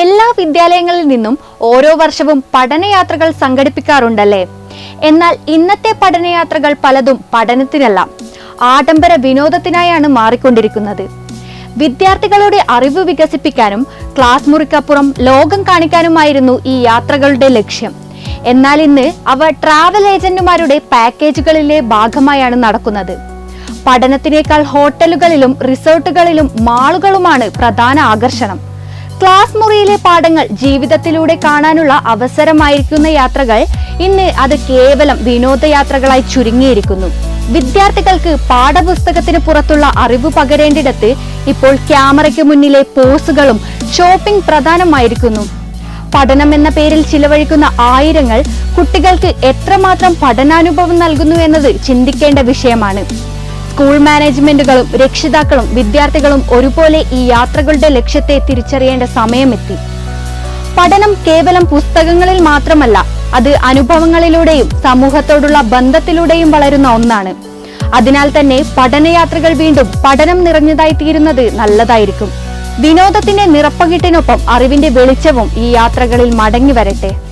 എല്ലാ വിദ്യാലയങ്ങളിൽ നിന്നും ഓരോ വർഷവും പഠനയാത്രകൾ സംഘടിപ്പിക്കാറുണ്ടല്ലേ? എന്നാൽ ഇന്നത്തെ പഠനയാത്രകൾ പലതും പഠനത്തിനല്ല ആഡംബര വിനോദത്തിനായാണ് മാറിക്കൊണ്ടിരിക്കുന്നത്. വിദ്യാർത്ഥികളുടെ അറിവ് വികസിപ്പിക്കാനും ക്ലാസ് മുറിക്കപ്പുറം ലോകം കാണിക്കാനുമായിരുന്നു ഈ യാത്രകളുടെ ലക്ഷ്യം. എന്നാൽ ഇന്ന് അവ ട്രാവൽ ഏജന്റുമാരുടെ പാക്കേജുകളിലെ ഭാഗമായാണ് നടക്കുന്നത്. പഠനത്തിനേക്കാൾ ഹോട്ടലുകളിലും റിസോർട്ടുകളിലും മാളുകളുമാണ് പ്രധാന ആകർഷണം. ക്ലാസ് മുറിയിലെ പാഠങ്ങൾ ജീവിതത്തിലൂടെ കാണാനുള്ള അവസരമായിരിക്കുന്ന യാത്രകൾ ഇന്ന് അത് കേവലം വിനോദയാത്രകളായി ചുരുങ്ങിയിരിക്കുന്നു. വിദ്യാർത്ഥികൾക്ക് പാഠപുസ്തകത്തിന് പുറത്തുള്ള അറിവ് പകരേണ്ടിടത്ത് ഇപ്പോൾ ക്യാമറയ്ക്ക് മുന്നിലെ പോസുകളും ഷോപ്പിംഗ് പ്രധാനമായിരിക്കുന്നു. പഠനം എന്ന പേരിൽ ചിലവഴിക്കുന്ന ആയിരങ്ങൾ കുട്ടികൾക്ക് എത്രമാത്രം പഠനാനുഭവം നൽകുന്നു എന്നത് ചിന്തിക്കേണ്ട വിഷയമാണ്. സ്കൂൾ മാനേജ്മെന്റുകളും രക്ഷിതാക്കളും വിദ്യാർത്ഥികളും ഒരുപോലെ ഈ യാത്രകളുടെ ലക്ഷ്യത്തെ തിരിച്ചറിയേണ്ട സമയമെത്തി. പഠനം കേവലം പുസ്തകങ്ങളിൽ മാത്രമല്ല അത് അനുഭവങ്ങളിലൂടെയും സമൂഹത്തോടുള്ള ബന്ധത്തിലൂടെയും വളരുന്ന ഒന്നാണ്. അതിനാൽ തന്നെ പഠനയാത്രകൾ വീണ്ടും പഠനം നിറഞ്ഞതായി തീരുന്നത് നല്ലതായിരിക്കും. വിനോദത്തിന്റെ നിറപ്പകിട്ടിനൊപ്പം അറിവിന്റെ വെളിച്ചവും ഈ യാത്രകളിൽ മടങ്ങി വരട്ടെ.